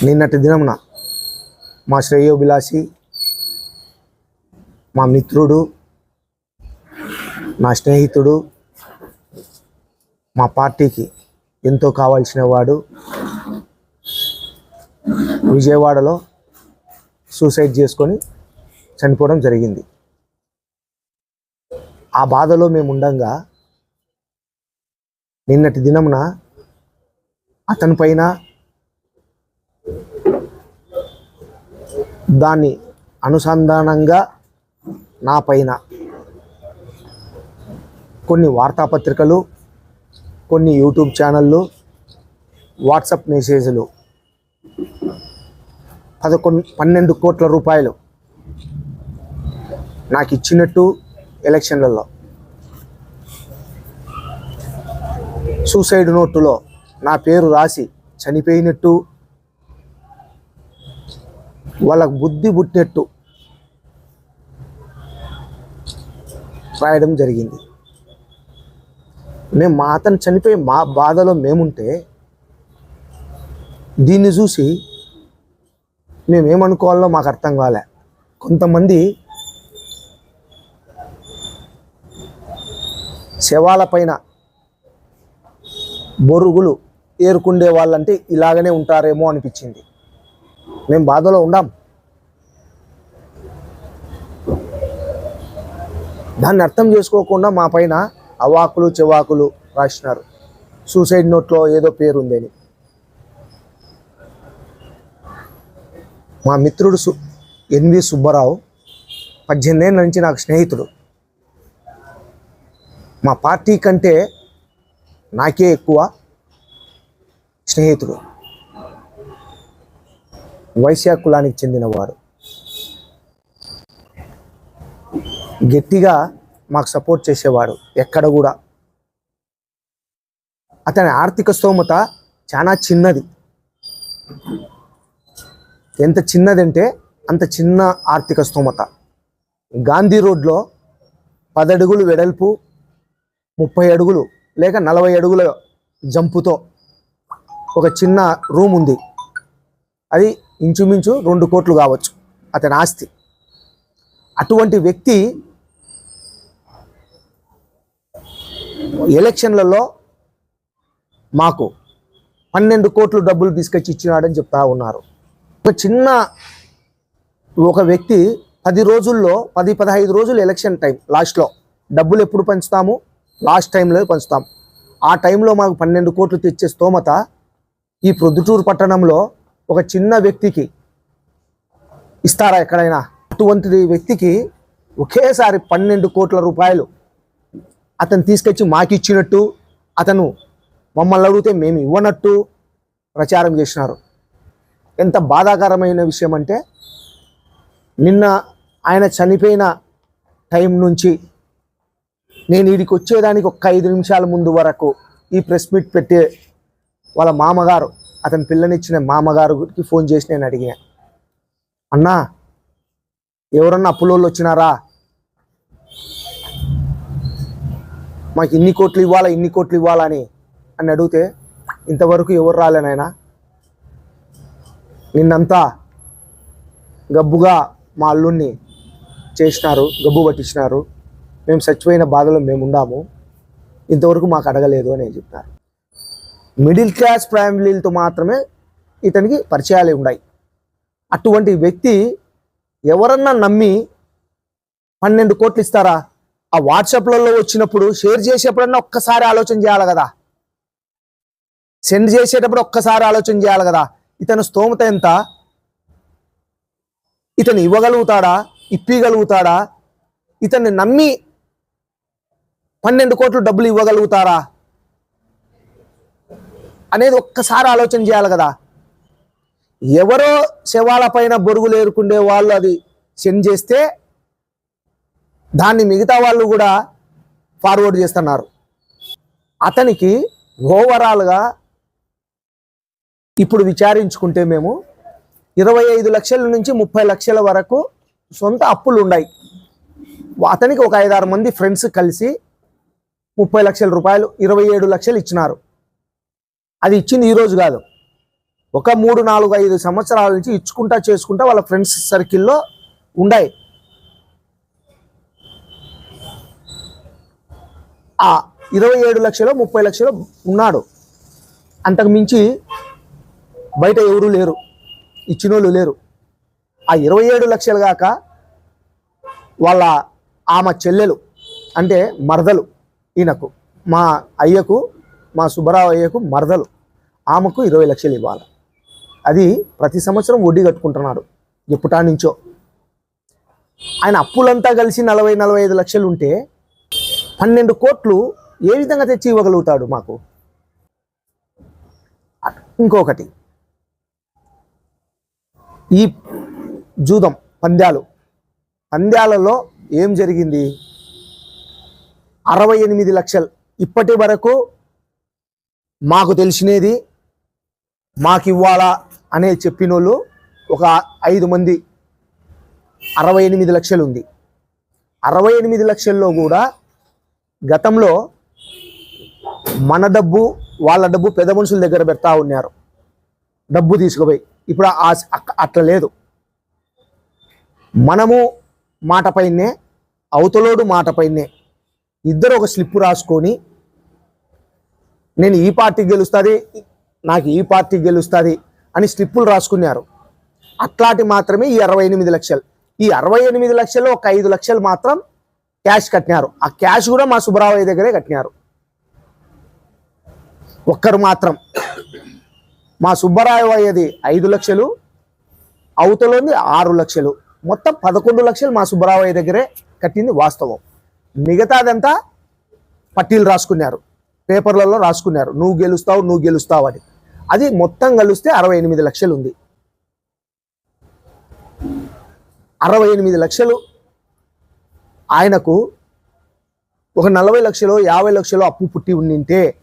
నిన్నటి దినమున మా శ్రేయోభిలాషి మా మిత్రుడు నా స్నేహితుడు మా పార్టీకి ఎంతో కావాల్సిన వాడు విజయవాడలో సూసైడ్ చేసుకొని చనిపోవడం జరిగింది. ఆ బాధలో మేము ఉండంగా నిన్నటి దినమున అతని పైన దాన్ని అనుసంధానంగా నా పైన కొన్ని వార్తాపత్రికలు కొన్ని యూట్యూబ్ ఛానళ్ళు వాట్సప్ మెసేజ్లు పదకొండు పన్నెండు కోట్ల రూపాయలు నాకు ఇచ్చినట్టు ఎలక్షన్లలో. సూసైడ్ నోటులో నా పేరు రాసి చనిపోయినట్టు వాళ్ళకు బుద్ధి పుట్టినట్టు రాయడం జరిగింది. మేము మా అతను చనిపోయి మా బాధలో మేముంటే దీన్ని చూసి మేమేమనుకోవాలో మాకు అర్థం కాలే. కొంతమంది శవాల పైన బొరుగులు ఏరుకుండే వాళ్ళంటే ఇలాగనే ఉంటారేమో అనిపించింది. మేము బాధలో ఉండాం. దాన్ని అర్థం చేసుకోకుండా మా పైన అవాకులు చెవాకులు రాసినారు. సూసైడ్ నోట్లో ఏదో పేరు ఉందని. మా మిత్రుడు సు ఎన్వి సుబ్బారావు పద్దెనిమిది ఏళ్ళ నుంచి నాకు స్నేహితుడు. మా పార్టీ కంటే నాకే ఎక్కువ స్నేహితుడు. వైశ్య కులానికి చెందినవారు. గట్టిగా మాకు సపోర్ట్ చేసేవాడు ఎక్కడ కూడా. అతని ఆర్థిక స్తోమత చాలా చిన్నది. ఎంత చిన్నదంటే అంత చిన్న ఆర్థిక స్తోమత. గాంధీ రోడ్లో పదడుగులు వెడల్పు ముప్పై అడుగులు లేక నలభై అడుగుల జంపుతో ఒక చిన్న రూమ్ ఉంది అది ఇంచుమించు రెండు కోట్లు కావచ్చు అతని ఆస్తి. అటువంటి వ్యక్తి ఎలక్షన్లలో మాకు పన్నెండు కోట్లు డబ్బులు తీసుకొచ్చి ఇచ్చినాడని చెప్తా ఉన్నారు. ఒక చిన్న ఒక వ్యక్తి పది రోజుల్లో పది పదహైదు రోజులు ఎలక్షన్ టైం లాస్ట్లో డబ్బులు ఎప్పుడు పంచుతాము? లాస్ట్ టైంలో పంచుతాం. ఆ టైంలో మాకు పన్నెండు కోట్లు తెచ్చే స్తోమత ఈ ప్రొద్దుటూరు పట్టణంలో ఒక చిన్న వ్యక్తికి ఇస్తారా ఎక్కడైనా? అటువంటి వ్యక్తికి ఒకేసారి పన్నెండు కోట్ల రూపాయలు అతను తీసుకొచ్చి మాకు ఇచ్చినట్టు అతను మమ్మల్ని అడిగితే మేము ఇవ్వనట్టు ప్రచారం చేసినారు. ఎంత బాధాకరమైన విషయం అంటే నిన్న ఆయన చనిపోయిన టైం నుంచి నేను వీడికి వచ్చేదానికి ఒక ఐదు నిమిషాల ముందు వరకు ఈ ప్రెస్ మీట్ పెట్టే వాళ్ళ మామగారు అతని పిల్లనిచ్చిన మామగారికి ఫోన్ చేసి నేను అడిగాను అన్నా ఎవరన్నా అప్పులోళ్ళు వచ్చినారా? మాకు ఇన్ని కోట్లు ఇవ్వాలా ఇన్ని కోట్లు ఇవ్వాలా అని? అని అడిగితే ఇంతవరకు ఎవరు రాలేనాయన నిన్నంతా గబ్బుగా మా అల్లుణ్ణి చేసినారు గబ్బు పట్టించినారు. మేము చచ్చిపోయిన బాధలో మేము ఉండాము. ఇంతవరకు మాకు అడగలేదు అని చెప్పినారు. మిడిల్ క్లాస్ ఫ్యామిలీలతో మాత్రమే ఇతనికి పరిచయాలు ఉన్నాయి అటువంటి వ్యక్తి ఎవరన్నా నమ్మి పన్నెండు కోట్లు ఇస్తారా? ఆ వాట్సాప్లలో వచ్చినప్పుడు షేర్ చేసేప్పుడన్నా ఒక్కసారి ఆలోచన చేయాలి కదా. సెండ్ చేసేటప్పుడు ఒక్కసారి ఆలోచన చేయాలి కదా. ఇతను స్తోమత ఎంత? ఇతను ఇవ్వగలుగుతాడా? ఇప్పగలుగుతాడా ఇతన్ని నమ్మి పన్నెండు కోట్లు డబ్బులు ఇవ్వగలుగుతారా? అనేది ఒక్కసారి ఆలోచన చేయాలి కదా. ఎవరో శవాల పైన బొరుగులు ఏరుకుండే వాళ్ళు అది సెండ్ చేస్తే దాన్ని మిగతా వాళ్ళు కూడా ఫార్వర్డ్ చేస్తున్నారు. అతనికి ఓవరాల్గా ఇప్పుడు విచారించుకుంటే మేము ఇరవై ఐదు లక్షల నుంచి ముప్పై లక్షల వరకు సొంత అప్పులు ఉన్నాయి. అతనికి ఒక ఐదారు మంది ఫ్రెండ్స్ కలిసి ముప్పై లక్షల రూపాయలు ఇరవై ఏడు లక్షలు ఇచ్చినారు. అది ఇచ్చింది ఈరోజు కాదు. ఒక మూడు నాలుగు ఐదు సంవత్సరాల నుంచి ఇచ్చుకుంటా చేసుకుంటా వాళ్ళ ఫ్రెండ్స్ సర్కిల్లో ఉండాయి. ఆ ఇరవై ఏడు లక్షలు ముప్పై లక్షలు ఉన్నాడు. అంతకు మించి బయట ఎవరూ లేరు. ఇచ్చినోళ్ళు లేరు. ఆ ఇరవై ఏడు లక్షలు కాక వాళ్ళ ఆమె చెల్లెలు అంటే మరదలు ఈయనకు మా అయ్యకు మా సుబ్బరావయ్యకు మరదలు. ఆమెకు ఇరవై లక్షలు ఇవ్వాలి. అది ప్రతి సంవత్సరం వడ్డీ కట్టుకుంటున్నాడు. ఎప్పుటా నుంచో. ఆయన అప్పులంతా కలిసి నలభై నలభై ఐదు లక్షలు ఉంటే పన్నెండు కోట్లు ఏ విధంగా తెచ్చి ఇవ్వగలుగుతాడు మాకు? ఇంకొకటి. ఈ జూదం పంద్యాలు. పంద్యాలలో ఏం జరిగింది? అరవై ఎనిమిది లక్షలు. ఇప్పటి వరకు మాకు తెలిసినది మాకు ఇవ్వాలా అనే చెప్పినోళ్ళు ఒక ఐదు మంది అరవై ఎనిమిది లక్షలు ఉంది. అరవై ఎనిమిది లక్షల్లో కూడా గతంలో మన డబ్బు వాళ్ళ డబ్బు పెద్ద మనుషుల దగ్గర పెడతా ఉన్నారు. డబ్బు తీసుకుపోయి. ఇప్పుడు ఆ అక్క- అట్లా లేదు. మనము మాట పైనే అవతలోడు మాట పైనే ఇద్దరు ఒక స్లిప్ రాసుకొని నేను ఈ పార్టీ గెలుస్తుంది నాకు ఈ పార్టీ గెలుస్తుంది అని స్లిప్పులు రాసుకున్నారు. అట్లాంటి మాత్రమే ఈ అరవై ఎనిమిది లక్షలు. ఈ అరవై ఎనిమిది లక్షలు ఒక ఐదు లక్షలు మాత్రం క్యాష్ కట్టినారు. ఆ క్యాష్ కూడా మా సుబ్రావయ్య దగ్గరే కట్టినారు. ఒక్కరు మాత్రం. మా సుబ్బరావయ్యది ఐదు లక్షలు అవతలోంది ఆరు లక్షలు. మొత్తం పదకొండు లక్షలు మా సుబ్బరావయ్య దగ్గరే కట్టింది వాస్తవం. మిగతాదంతా పట్టీలు రాసుకున్నారు. పేపర్లలో రాసుకున్నారు. నువ్వు గెలుస్తావు నువ్వు గెలుస్తావు అని. అది మొత్తం కలిస్తే అరవై ఎనిమిది లక్షలు ఉంది. అరవై ఎనిమిది లక్షలు ఆయనకు ఒక నలభై లక్షలు యాభై లక్షలు అప్పు పుట్టి ఉండింటే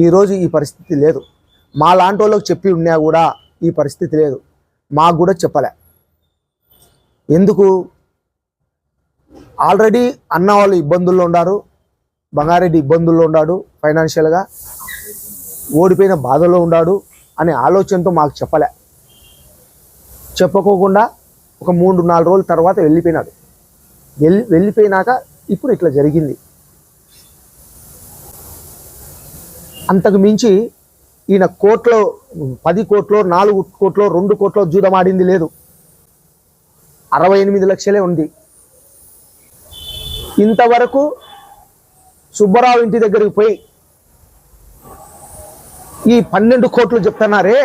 ఈరోజు ఈ పరిస్థితి లేదు. మా లాంటి వాళ్ళకి చెప్పి ఉన్నా కూడా ఈ పరిస్థితి లేదు. మాకు కూడా చెప్పలే. ఎందుకు? ఆల్రెడీ అన్న వాళ్ళు ఇబ్బందుల్లో ఉన్నారు. బంగారెడ్డి ఇబ్బందుల్లో ఉన్నాడు ఫైనాన్షియల్గా ఓడిపోయిన బాధలో ఉన్నాడు అనే ఆలోచనతో మాకు చెప్పలే. చెప్పకోకుండా ఒక మూడు నాలుగు రోజుల తర్వాత వెళ్ళిపోయినాడు. వెళ్ళి వెళ్ళిపోయినాక ఇప్పుడు ఇట్లా జరిగింది. అంతకు మించి ఈయన కోట్లో పది కోట్లో నాలుగు కోట్లో రెండు కోట్లో జూదమాడింది లేదు. అరవై ఎనిమిది లక్షలే ఉంది. ఇంతవరకు సుబ్బారావు ఇంటి దగ్గరికి పోయి ఈ పన్నెండు కోట్లు చెప్తున్నారే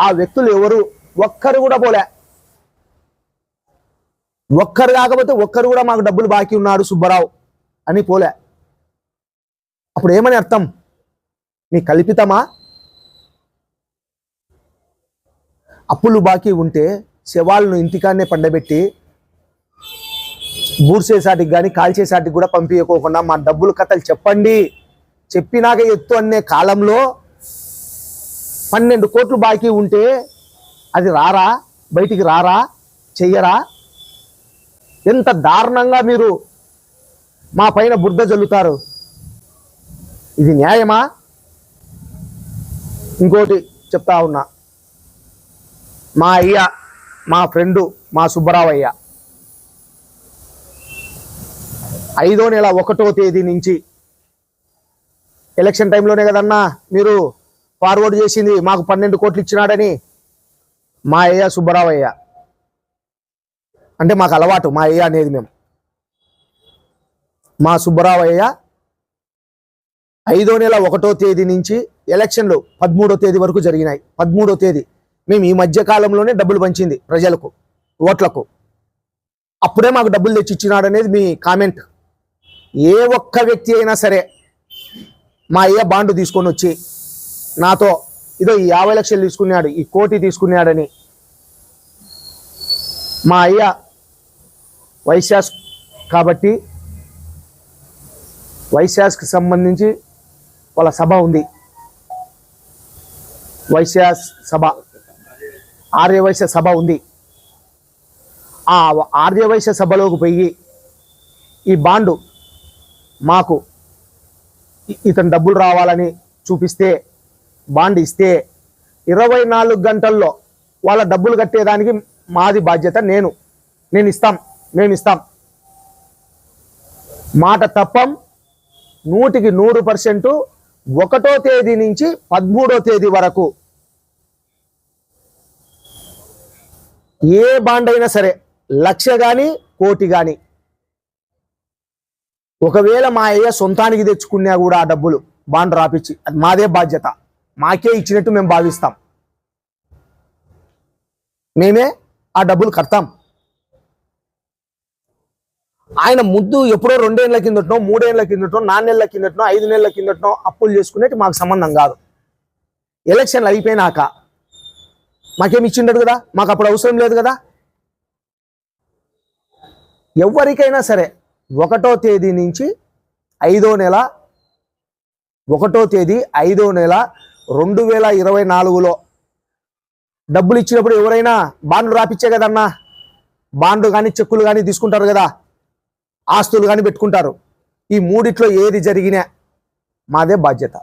ఆ వ్యక్తులు ఎవరు? ఒక్కరు కూడా పోలే. ఒక్కరు కాకపోతే ఒక్కరు కూడా మాకు డబ్బులు బాకీ ఉన్నాడు సుబ్బారావు అని పోలే. అప్పుడు ఏమని అర్థం? మీ కల్పితమా? అప్పులు బాకీ ఉంటే శవాలను ఇంటికాన్నే పండబెట్టి బూర్సేసాటికి కానీ కాల్చేసాటికి కూడా పంపించకోకుండా మా డబ్బులు కథలు చెప్పండి. చెప్పినాక ఎత్తు అనే కాలంలో పన్నెండు కోట్లు బాకీ ఉంటే అది రారా? బయటికి రారా? చెయ్యరా? ఎంత దారుణంగా మీరు మా పైన బుర్ద జల్లుతారు. ఇది న్యాయమా? ఇంకోటి చెప్తా ఉన్నా. మా అయ్య మా ఫ్రెండు మా సుబ్బరావయ్య ఐదో నెల ఒకటో తేదీ నుంచి ఎలక్షన్ టైంలోనే కదన్నా మీరు ఫార్వర్డ్ చేసింది మాకు పన్నెండు కోట్లు ఇచ్చినాడని మా అయ్య సుబ్బరావయ్య అంటే మాకు అలవాటు మా అయ్య అనేది మేము. మా సుబ్బరావయ్య ఐదో నెల ఒకటో తేదీ నుంచి ఎలక్షన్లు పదమూడో తేదీ వరకు జరిగినాయి. పదమూడో తేదీ. మేము ఈ మధ్య కాలంలోనే డబ్బులు పంచింది ప్రజలకు ఓట్లకు. అప్పుడే మాకు డబ్బులు తెచ్చి అనేది మీ కామెంట్. ఏ ఒక్క వ్యక్తి అయినా సరే మా అయ్య బాండు తీసుకొని వచ్చి నాతో ఇదో ఈ యాభై లక్షలు తీసుకున్నాడు ఈ కోటి తీసుకున్నాడని మా అయ్య వైశాస్ కాబట్టి వైశాస్కి సంబంధించి వాళ్ళ సభ ఉంది. వైశ్యాస్ సభ ఆర్యవైశ్య సభ ఉంది. ఆ ఆర్యవైశ్య సభలోకి పోయి ఈ బాండు మాకు ఇతను డబ్బులు రావాలని చూపిస్తే బాండ్ ఇస్తే ఇరవై నాలుగు గంటల్లో వాళ్ళ డబ్బులు కట్టేదానికి మాది బాధ్యత నేను. నేను ఇస్తాం మేము ఇస్తాం. మాట తప్పం నూటికి నూరు పర్సెంటు ఒకటో తేదీ నుంచి పదమూడో తేదీ వరకు. ఏ బాండ్ అయినా సరే లక్ష కానీ కోటి కానీ ఒకవేళ మా అయ్య సొంతానికి తెచ్చుకున్నా కూడా ఆ డబ్బులు బాండ్ రాపిచ్చి అది మాదే బాధ్యత. మాకే ఇచ్చినట్టు మేము భావిస్తాం. మేమే ఆ డబ్బులు కడతాం. ఆయన ముద్దు ఎప్పుడో రెండేళ్ళ కిందటో మూడేళ్ళ కిందటో నాలుగేళ్ళ కిందటో ఐదు నెలల కిందటో అప్పులు చేసుకునేటి మాకు సంబంధం కాదు. ఎలక్షన్లు అయిపోయినాక మాకేమి ఇచ్చిండడు కదా? మాకు అప్పుడు అవసరం లేదు కదా? ఎవరికైనా సరే ఒకటో తేదీ నుంచి ఐదో నెల ఒకటో తేదీ ఐదో నెల రెండు వేల ఇరవై నాలుగులో డబ్బులు ఇచ్చినప్పుడు ఎవరైనా బాండ్లు రాపిచ్చే కదన్నా? బాండ్లు కానీ చెక్కులు కానీ తీసుకుంటారు కదా? ఆస్తులు కానీ పెట్టుకుంటారు. ఈ మూడిట్లో ఏది జరిగినా మాదే బాధ్యత.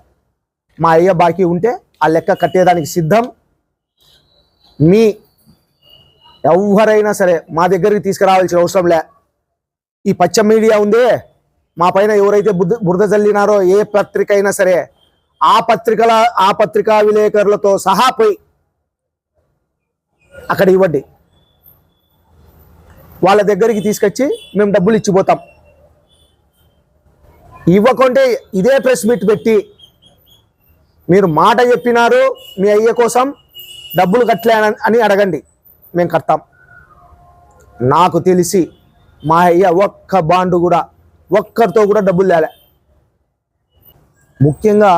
మా అయ్య బాకీ ఉంటే ఆ లెక్క కట్టేదానికి సిద్ధం. మీ ఎవరైనా సరే మా దగ్గరికి తీసుకురావాల్సిన అవసరం లే. ఈ పచ్చ మీడియా ఉందే. మా పైన ఎవరైతే బుద్ధ బురద చల్లినారో ఏ పత్రిక అయినా సరే ఆ పత్రికల ఆ పత్రికా విలేకరులతో సహా పోయి అక్కడ ఇవ్వండి. వాళ్ళ దగ్గరికి తీసుకొచ్చి మేము డబ్బులు ఇచ్చిపోతాం. ఇవ్వకుంటే ఇదే ప్రెస్ మీట్ పెట్టి మీరు మాట చెప్పినారు మీ అయ్య కోసం డబ్బులు కట్టలే అని అడగండి. మేము కడతాం. నాకు తెలిసి మా అయ్య ఒక్క బాండు కూడా ఒక్కరితో కూడా డబ్బులు లేలే ముఖ్యంగా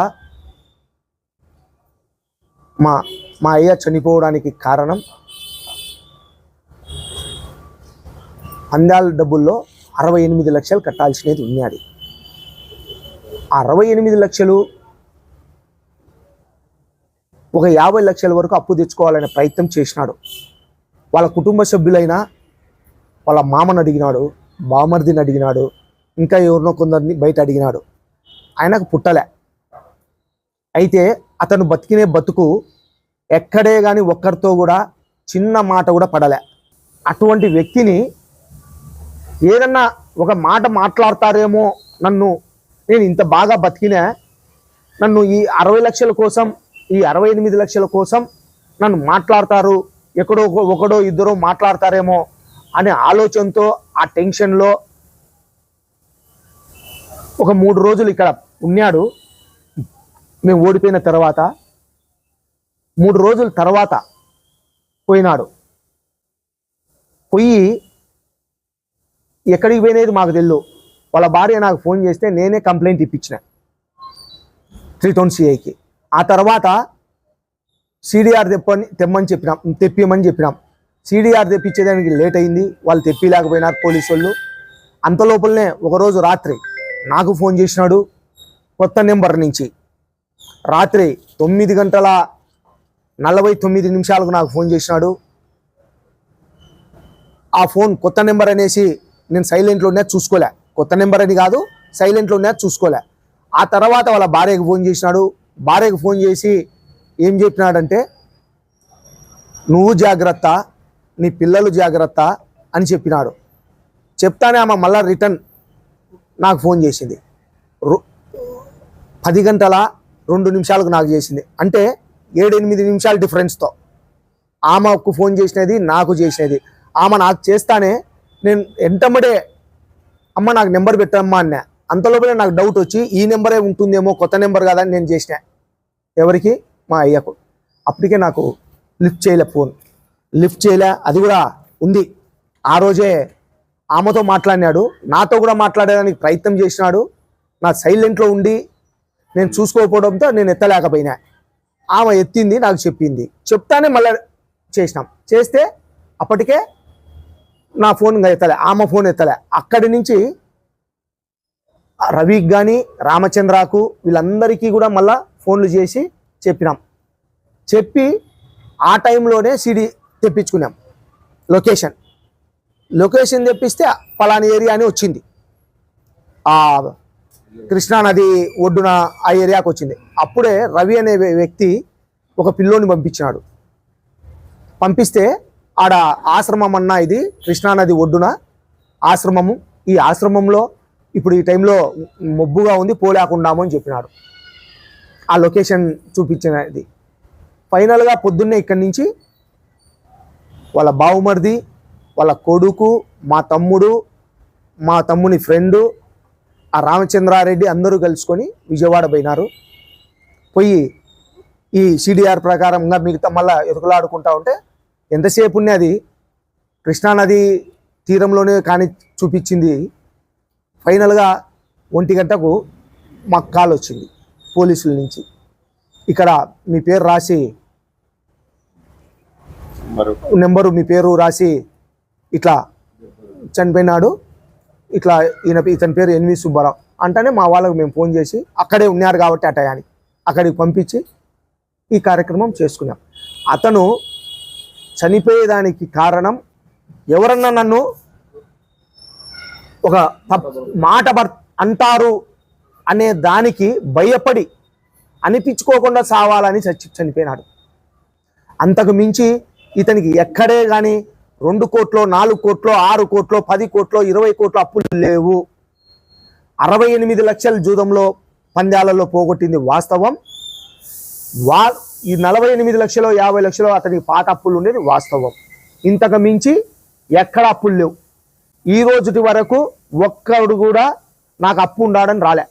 మా మా అయ్య చనిపోవడానికి కారణం అందాల డబ్బుల్లో అరవై ఎనిమిది లక్షలు కట్టాల్సినది ఉన్నది. ఆ అరవై ఎనిమిది లక్షలు ఒక యాభై లక్షల వరకు అప్పు తెచ్చుకోవాలనే ప్రయత్నం చేసినాడు. వాళ్ళ కుటుంబ సభ్యులైనా వాళ్ళ మామను అడిగినాడు బామర్దిని అడిగినాడు ఇంకా ఎవరినో కొందరిని బయట అడిగినాడు. ఆయనకు పుట్టలే. అయితే అతను బతికినే బతుకు ఎక్కడే కానీ ఒక్కరితో కూడా చిన్న మాట కూడా పడలే. అటువంటి వ్యక్తిని ఏదన్నా ఒక మాట మాట్లాడతారేమో నన్ను నేను ఇంత బాగా బతికినా నన్ను ఈ అరవై లక్షల కోసం ఈ అరవై ఎనిమిది లక్షల కోసం నన్ను మాట్లాడతారు ఎక్కడో ఒకడో ఇద్దరో మాట్లాడతారేమో అనే ఆలోచనతో ఆ టెన్షన్లో ఒక మూడు రోజులు ఇక్కడ ఉన్నాడు. మేము ఓడిపోయిన తర్వాత మూడు రోజుల తర్వాత పోయినాడు. పోయి ఎక్కడికి పోయినది మాకు తెలియదు వాళ్ళ భార్య నాకు ఫోన్ చేస్తే నేనే కంప్లైంట్ ఇప్పించిన త్రీ టౌన్ సిఐకి. ఆ తర్వాత సిడిఆర్ తెప్పని తెమ్మని చెప్పినాం తెప్పియమని చెప్పినాం. సిడిఆర్ తెప్పించేదానికి లేట్ అయింది. వాళ్ళు తెప్పిలేకపోయినారు పోలీసు వాళ్ళు అంత లోపలనే ఒకరోజు రాత్రి నాకు ఫోన్ చేసినాడు కొత్త నెంబర్ నుంచి. రాత్రి తొమ్మిది గంటల నలభై తొమ్మిది నిమిషాలకు నాకు ఫోన్ చేసినాడు. ఆ ఫోన్ కొత్త నెంబర్ అనేసి నేను సైలెంట్లో ఉన్నది చూసుకోలే. కొత్త నెంబర్ అని కాదు సైలెంట్లో ఉన్నది చూసుకోలే. ఆ తర్వాత వాళ్ళ భార్యకు ఫోన్ చేసినాడు. భార్యకు ఫోన్ చేసి ఏం చెప్పినాడంటే నువ్వు జాగ్రత్త నీ పిల్లలు జాగ్రత్త అని చెప్పినాడు. చెప్తానే ఆమె మళ్ళీ రిటర్న్ నాకు ఫోన్ చేసింది. రు- పది గంటల రెండు నిమిషాలకు నాకు చేసింది. అంటే ఏడెనిమిది నిమిషాలు నిమిషాల డిఫరెన్స్తో ఆమెకు ఫోన్ చేసినది నాకు చేసినది. ఆమె నాకు చేస్తానే నేను ఎంటమ్మడే అమ్మ నాకు నెంబర్ పెట్టమ్మా అన్నా. అంతలోపలే నాకు డౌట్ వచ్చి ఈ నెంబరే ఉంటుందేమో కొత్త నెంబర్ కాదని నేను చేసిన. ఎవరికి? మా అయ్యకు. అప్పటికే నాకు లిఫ్ట్ చేయలే ఫోన్. లిఫ్ట్ చేయలే అది కూడా ఉంది. ఆ రోజే ఆమెతో మాట్లాడినాడు. నాతో కూడా మాట్లాడడానికి ప్రయత్నం చేసినాడు. నా సైలెంట్లో ఉండి నేను చూసుకోకపోవడంతో నేను ఎత్తలేకపోయినా. ఆమె ఎత్తింది నాకు చెప్పింది. చెప్తానే మళ్ళీ చేసినాం. చేస్తే అప్పటికే నా ఫోన్ ఇంకా ఎత్తలే ఆమె ఫోన్ ఎత్తలే. అక్కడి నుంచి రవికి కానీ రామచంద్రకు వీళ్ళందరికీ కూడా మళ్ళా ఫోన్లు చేసి చెప్పినాం. చెప్పి ఆ టైంలోనే సిడి తెప్పించుకున్నాం. లొకేషన్. లొకేషన్ తెప్పిస్తే పలాని ఏరియా అని వచ్చింది. ఆ కృష్ణానది ఒడ్డున ఆ ఏరియాకి వచ్చింది. అప్పుడే రవి అనే వ్యక్తి ఒక పిల్లోని పంపించినాడు. పంపిస్తే ఆడ ఆశ్రమం అన్న ఇది కృష్ణానది ఒడ్డున ఆశ్రమము. ఈ ఆశ్రమంలో ఇప్పుడు ఈ టైంలో మొబ్బుగా ఉంది పోలేకుండాము అని చెప్పినాడు. ఆ లొకేషన్ చూపించినది. ఫైనల్గా పొద్దున్నే ఇక్కడి నుంచి వాళ్ళ బావుమరిది వాళ్ళ కొడుకు మా తమ్ముడు మా తమ్ముని ఫ్రెండు ఆ రామచంద్రారెడ్డి అందరూ కలుసుకొని విజయవాడ పోయినారు. పోయి ఈ సిడిఆర్ ప్రకారంగా మిగతా మళ్ళీ ఎదుగులాడుకుంటా ఉంటే ఎంతసేపు ఉంది అది? కృష్ణానది తీరంలోనే కానీ చూపించింది. ఫైనల్గా ఒంటి గంటకు మాకు కాల్ వచ్చింది పోలీసుల నుంచి. ఇక్కడ మీ పేరు రాసి నెంబరు. మీ పేరు రాసి ఇట్లా చనిపోయినాడు. ఇట్లా ఈయన ఇతని పేరు ఎన్వి సుబ్బారావు. అంటేనే మా వాళ్ళకు మేము ఫోన్ చేసి అక్కడే ఉన్నారు కాబట్టి ఆ టయానికి అక్కడికి పంపించి ఈ కార్యక్రమం చేసుకున్నాం. అతను చనిపోయేదానికి కారణం ఎవరన్నా నన్ను ఒక మాట అంటారు అనే దానికి భయపడి అనిపించుకోకుండా సావాలని చచ్చి చనిపోయినాడు. అంతకు మించి ఇతనికి ఎక్కడే కానీ రెండు కోట్లో నాలుగు కోట్లో ఆరు కోట్లో పది కోట్లో ఇరవై కోట్లు అప్పులు లేవు. అరవై ఎనిమిది లక్షల జూదంలో పందాలలో పోగొట్టింది వాస్తవం. వా ఈ నలభై ఎనిమిది లక్షలు యాభై లక్షలు అతనికి పాత అప్పులు ఉండేది వాస్తవం. ఇంతకు మించి ఎక్కడ అప్పులు లేవు. ఈ రోజుటి వరకు ఒక్కడు కూడా నాకు అప్పు ఉండాడని రాలే.